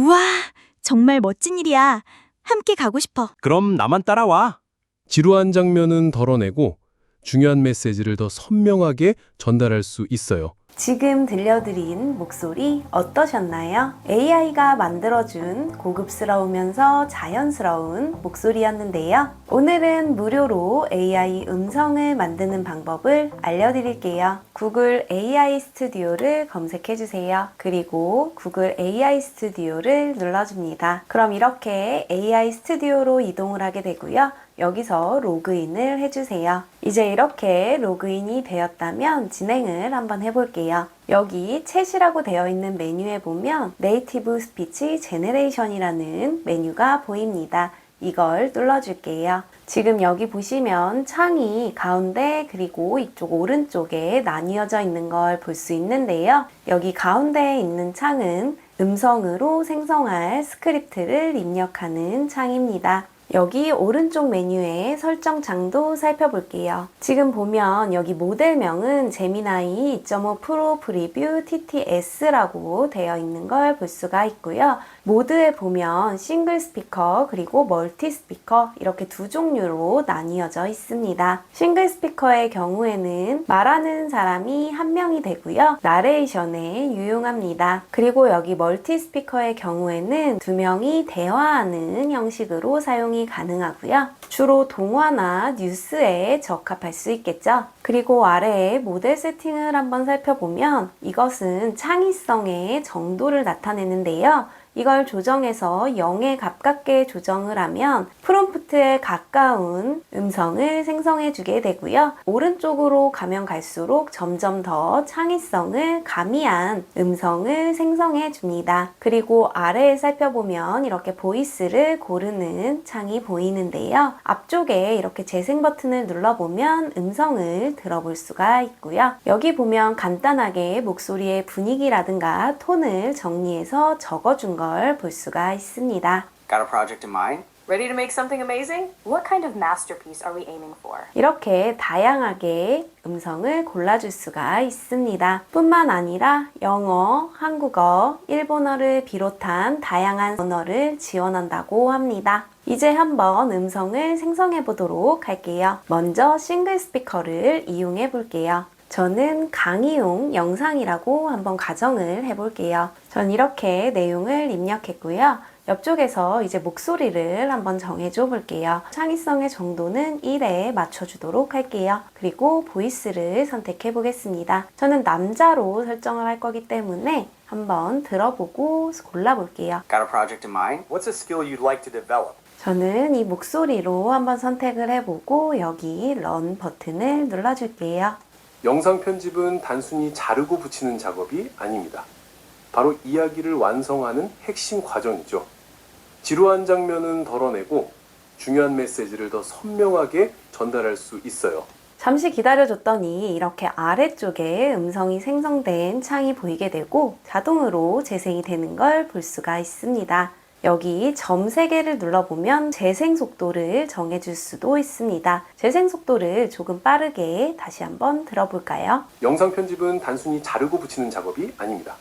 우와, 정말 멋진 일이야. 함께 가고 싶어. 그럼 나만 따라와. 지루한 장면은 덜어내고 중요한 메시지를 더 선명하게 전달할 수 있어요. 지금 들려드린 목소리 어떠셨나요? AI가 만들어준 고급스러우면서 자연스러운 목소리였는데요. 오늘은 무료로 AI 음성을 만드는 방법을 알려드릴게요. 구글 AI 스튜디오를 검색해주세요. 그리고 구글 AI 스튜디오를 눌러줍니다. 그럼 이렇게 AI 스튜디오로 이동을 하게 되고요. 여기서 로그인을 해주세요. 이제 이렇게 로그인이 되었다면 진행을 한번 해볼게요. 여기 챗이라고 되어 있는 메뉴에 보면 네이티브 스피치 제네레이션이라는 메뉴가 보입니다. 이걸 눌러줄게요. 지금 여기 보시면 창이 가운데 그리고 이쪽 오른쪽에 나뉘어져 있는 걸 볼 수 있는데요. 여기 가운데에 있는 창은 음성으로 생성할 스크립트를 입력하는 창입니다. 여기 오른쪽 메뉴의 설정창도 살펴볼게요. 지금 보면 여기 모델명은 제미나이 2.5 프로 프리뷰 TTS라고 되어 있는 걸 볼 수가 있고요. 모드에 보면 싱글 스피커 그리고 멀티 스피커 이렇게 두 종류로 나뉘어져 있습니다. 싱글 스피커의 경우에는 말하는 사람이 한 명이 되고요. 나레이션에 유용합니다. 그리고 여기 멀티 스피커의 경우에는 두 명이 대화하는 형식으로 사용이 가능하고요. 주로 동화나 뉴스에 적합할 수 있겠죠. 그리고 아래에 모델 세팅을 한번 살펴보면 이것은 창의성의 정도를 나타내는데요. 이걸 조정해서 0에 가깝게 조정을 하면 프롬프트에 가까운 음성을 생성해 주게 되고요. 오른쪽으로 가면 갈수록 점점 더 창의성을 가미한 음성을 생성해 줍니다. 그리고 아래에 살펴보면 이렇게 보이스를 고르는 창이 보이는데요. 앞쪽에 이렇게 재생 버튼을 눌러보면 음성을 들어볼 수가 있고요. 여기 보면 간단하게 목소리의 분위기라든가 톤을 정리해서 적어준 걸 볼 수가 있습니다. Got a project in mind? Ready to make something amazing? What kind of masterpiece are we aiming for? 이렇게 다양하게 음성을 골라줄 수가 있습니다. 뿐만 아니라 영어, 한국어, 일본어를 비롯한 다양한 언어를 지원한다고 합니다. 이제 한번 음성을 생성해 보도록 할게요. 먼저 싱글 스피커를 이용해 볼게요. 저는 강의용 영상이라고 한번 가정을 해볼게요. 전 이렇게 내용을 입력했고요. 옆쪽에서 이제 목소리를 한번 정해줘 볼게요. 창의성의 정도는 1에 맞춰주도록 할게요. 그리고 보이스를 선택해 보겠습니다. 저는 남자로 설정을 할 거기 때문에 한번 들어보고 골라볼게요. Got a project in mind? What's a skill you'd like to develop? 저는 이 목소리로 한번 선택을 해보고 여기 런 버튼을 눌러줄게요. 영상 편집은 단순히 자르고 붙이는 작업이 아닙니다. 바로 이야기를 완성하는 핵심 과정이죠. 지루한 장면은 덜어내고 중요한 메시지를 더 선명하게 전달할 수 있어요. 잠시 기다려줬더니 이렇게 아래쪽에 음성이 생성된 창이 보이게 되고 자동으로 재생이 되는 걸 볼 수가 있습니다. 여기 점 3개를 눌러보면 재생 속도를 정해줄 수도 있습니다. 재생 속도를 조금 빠르게 다시 한번 들어볼까요? 영상 편집은 단순히 자르고 붙이는 작업이 아닙니다.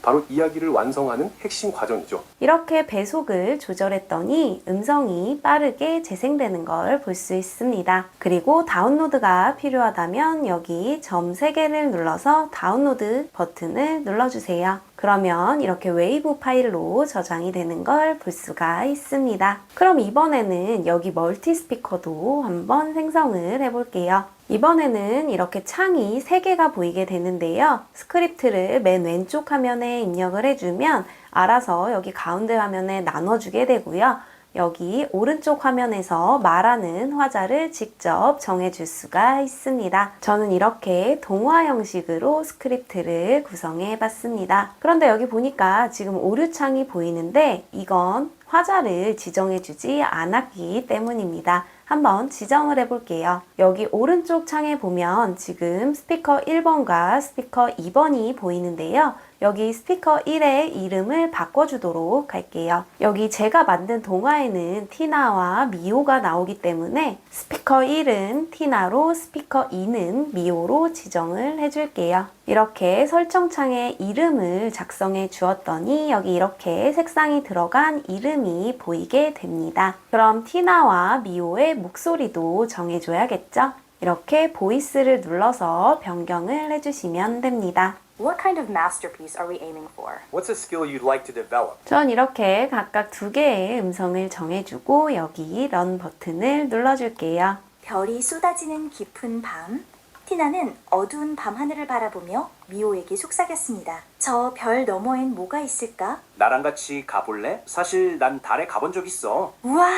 바로 이야기를 완성하는 핵심 과정이죠. 이렇게 배속을 조절했더니 음성이 빠르게 재생되는 걸 볼 수 있습니다. 그리고 다운로드가 필요하다면 여기 점 3개를 눌러서 다운로드 버튼을 눌러주세요. 그러면 이렇게 웨이브 파일로 저장이 되는 걸 볼 수가 있습니다. 그럼 이번에는 여기 멀티 스피커도 한번 생성을 해볼게요. 이번에는 이렇게 창이 3개가 보이게 되는데요. 스크립트를 맨 왼쪽 화면에 입력을 해주면 알아서 여기 가운데 화면에 나눠주게 되고요. 여기 오른쪽 화면에서 말하는 화자를 직접 정해줄 수가 있습니다. 저는 이렇게 동화 형식으로 스크립트를 구성해 봤습니다. 그런데 여기 보니까 지금 오류창이 보이는데 이건 화자를 지정해주지 않았기 때문입니다. 한번 지정을 해볼게요. 여기 오른쪽 창에 보면 지금 스피커 1번과 스피커 2번이 보이는데요. 여기 스피커 1의 이름을 바꿔주도록 할게요. 여기 제가 만든 동화에는 티나와 미호가 나오기 때문에 스피커 1은 티나로 스피커 2는 미호로 지정을 해줄게요. 이렇게 설정창에 이름을 작성해 주었더니 여기 이렇게 색상이 들어간 이름이 보이게 됩니다. 그럼 티나와 미호의 목소리도 정해줘야겠죠? 이렇게 보이스를 눌러서 변경을 해주시면 됩니다. What kind of masterpiece are we aiming for? What's a skill you'd like to develop? 전 이렇게 각각 두 개의 음성을 정해주고 여기 런 버튼을 눌러줄게요. 별이 쏟아지는 깊은 밤, 티나는 어두운 밤하늘을 바라보며 미호에게 속삭였습니다. 저 별 너머엔 뭐가 있을까? 나랑 같이 가볼래? 사실 난 달에 가본 적 있어. 우와,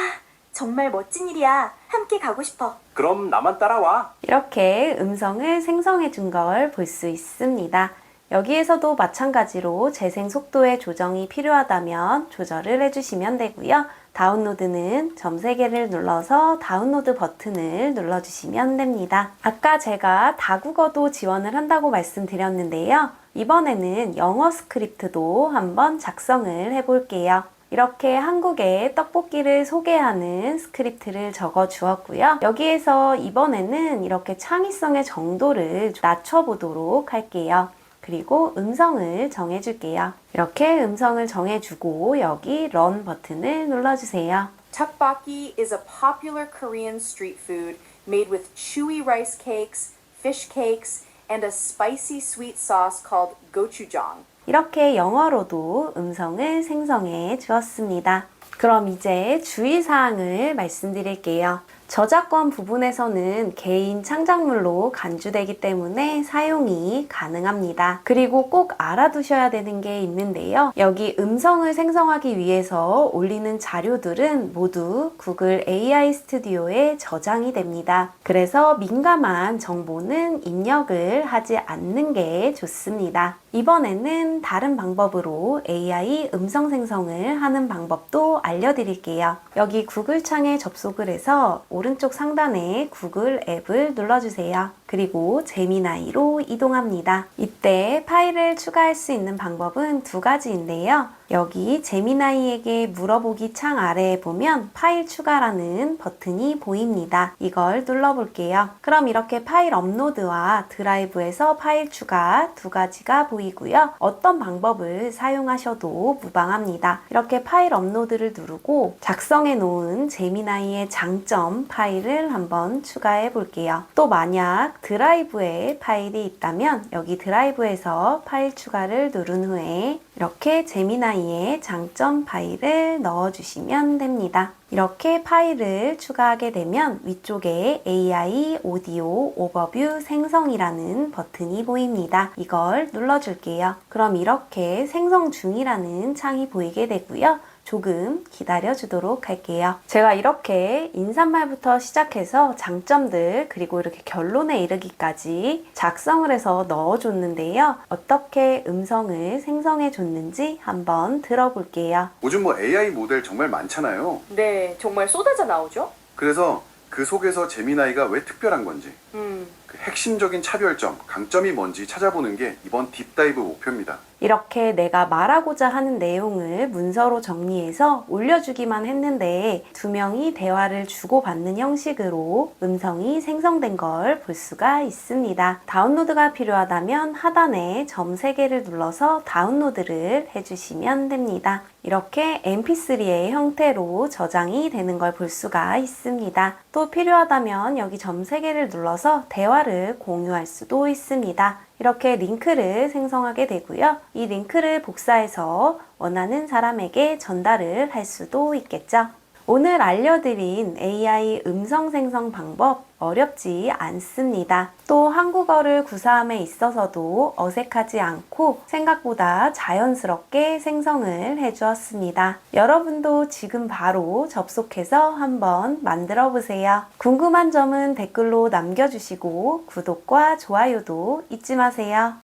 정말 멋진 일이야. 함께 가고 싶어. 그럼 나만 따라와. 이렇게 음성을 생성해 준 걸 볼 수 있습니다. 여기에서도 마찬가지로 재생 속도의 조정이 필요하다면 조절을 해주시면 되고요. 다운로드는 점 3개를 눌러서 다운로드 버튼을 눌러주시면 됩니다. 아까 제가 다국어도 지원을 한다고 말씀드렸는데요. 이번에는 영어 스크립트도 한번 작성을 해볼게요. 이렇게 한국의 떡볶이를 소개하는 스크립트를 적어 주었고요. 여기에서 이번에는 이렇게 창의성의 정도를 낮춰보도록 할게요. 그리고 음성을 정해줄게요. 이렇게 음성을 정해주고 여기 런 버튼을 눌러주세요. Tteokbokki is a popular Korean street food made with chewy rice cakes, fish cakes, and a spicy sweet sauce called gochujang. 이렇게 영어로도 음성을 생성해 주었습니다. 그럼 이제 주의사항을 말씀드릴게요. 저작권 부분에서는 개인 창작물로 간주되기 때문에 사용이 가능합니다. 그리고 꼭 알아두셔야 되는 게 있는데요. 여기 음성을 생성하기 위해서 올리는 자료들은 모두 구글 AI 스튜디오에 저장이 됩니다. 그래서 민감한 정보는 입력을 하지 않는 게 좋습니다. 이번에는 다른 방법으로 AI 음성 생성을 하는 방법도 알려드릴게요. 여기 구글 창에 접속을 해서 오른쪽 상단에 구글 앱을 눌러주세요. 그리고 제미나이로 이동합니다. 이때 파일을 추가할 수 있는 방법은 두 가지인데요. 여기 제미나이에게 물어보기 창 아래에 보면 파일 추가라는 버튼이 보입니다. 이걸 눌러볼게요. 그럼 이렇게 파일 업로드와 드라이브에서 파일 추가 두 가지가 보이고요. 어떤 방법을 사용하셔도 무방합니다. 이렇게 파일 업로드를 누르고 작성해 놓은 제미나이의 장점 파일을 한번 추가해 볼게요. 또 만약 드라이브에 파일이 있다면 여기 드라이브에서 파일 추가를 누른 후에 이렇게 제미나이 의 장점 파일을 넣어주시면 됩니다. 이렇게 파일을 추가하게 되면 위쪽에 AI 오디오 오버뷰 생성이라는 버튼이 보입니다. 이걸 눌러줄게요. 그럼 이렇게 생성 중이라는 창이 보이게 되고요. 조금 기다려 주도록 할게요. 제가 이렇게 인사말부터 시작해서 장점들 그리고 이렇게 결론에 이르기까지 작성을 해서 넣어 줬는데요. 어떻게 음성을 생성해 줬는지 한번 들어볼게요. 요즘 뭐 AI 모델 정말 많잖아요. 네, 정말 쏟아져 나오죠? 그래서 그 속에서 제미나이가 왜 특별한 건지, 음. 그 핵심적인 차별점, 강점이 뭔지 찾아보는 게 이번 딥다이브 목표입니다. 이렇게 내가 말하고자 하는 내용을 문서로 정리해서 올려주기만 했는데 두 명이 대화를 주고받는 형식으로 음성이 생성된 걸 볼 수가 있습니다. 다운로드가 필요하다면 하단에 점 3개를 눌러서 다운로드를 해주시면 됩니다. 이렇게 mp3의 형태로 저장이 되는 걸 볼 수가 있습니다. 또 필요하다면 여기 점 3개를 눌러서 대화를 공유할 수도 있습니다. 이렇게 링크를 생성하게 되고요. 이 링크를 복사해서 원하는 사람에게 전달을 할 수도 있겠죠. 오늘 알려드린 AI 음성 생성 방법 어렵지 않습니다. 또 한국어를 구사함에 있어서도 어색하지 않고 생각보다 자연스럽게 생성을 해주었습니다. 여러분도 지금 바로 접속해서 한번 만들어 보세요. 궁금한 점은 댓글로 남겨주시고 구독과 좋아요도 잊지 마세요.